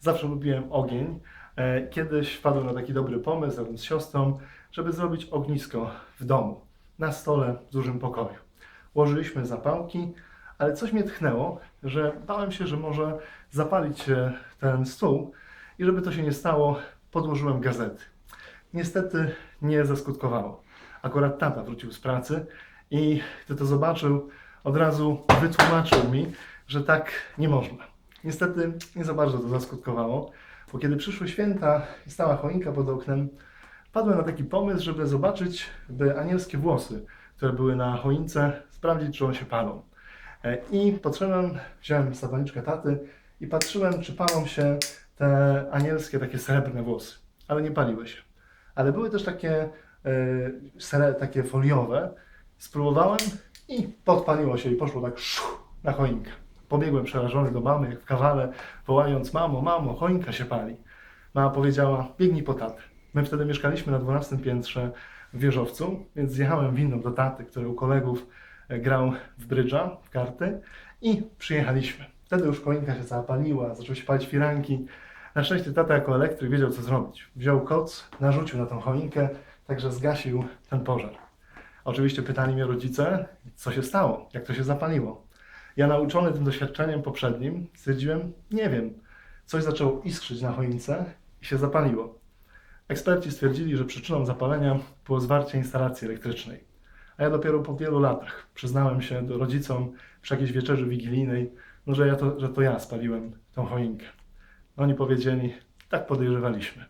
Zawsze lubiłem ogień. E, Kiedyś wpadłem na taki dobry pomysł z siostrą, żeby zrobić ognisko w domu, na stole w dużym pokoju. Łożyliśmy zapałki, ale coś mnie tchnęło, że bałem się, że może zapalić ten stół i żeby to się nie stało, podłożyłem gazety. Niestety nie zaskutkowało. Akurat tata wrócił z pracy i gdy to zobaczył, od razu wytłumaczył mi, że tak nie można. Niestety nie za bardzo to zaskutkowało, bo kiedy przyszły święta i stała choinka pod oknem, padłem na taki pomysł, żeby zobaczyć by anielskie włosy, które były na choince, sprawdzić, czy one się palą. E, I podszedłem, wziąłem zapalniczkę taty i patrzyłem, czy palą się te anielskie, takie srebrne włosy, ale nie paliły się. Ale były też takie, sere, takie foliowe. Spróbowałem i podpaliło się i poszło tak szu, na choinkę. Pobiegłem przerażony do mamy, jak w kawale, wołając: Mamo, mamo, choinka się pali. Mama powiedziała: Biegnij po tatę. My wtedy mieszkaliśmy na 12 piętrze w wieżowcu, więc zjechałem winną do taty, który u kolegów e, grał w brydża, w karty i przyjechaliśmy. Wtedy już choinka się zapaliła, zaczęły się palić firanki. Na szczęście tata jako elektryk wiedział co zrobić. Wziął koc, narzucił na tą choinkę, także zgasił ten pożar. Oczywiście pytali mnie rodzice, co się stało, jak to się zapaliło. Ja nauczony tym doświadczeniem poprzednim stwierdziłem, nie wiem, coś zaczęło iskrzyć na choince i się zapaliło. Eksperci stwierdzili, że przyczyną zapalenia było zwarcie instalacji elektrycznej. A ja dopiero po wielu latach przyznałem się do rodzicom przy jakiejś wieczerzy wigilijnej, no, że, ja to, że to ja spaliłem tą choinkę. Oni powiedzieli, tak podejrzewaliśmy.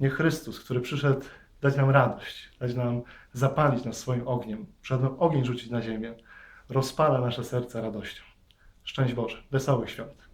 Niech Chrystus, który przyszedł dać nam radość, dać nam zapalić nas swoim ogniem, przyszedł ogień rzucić na ziemię, rozpala nasze serca radością. Szczęść Boże, wesołych świąt.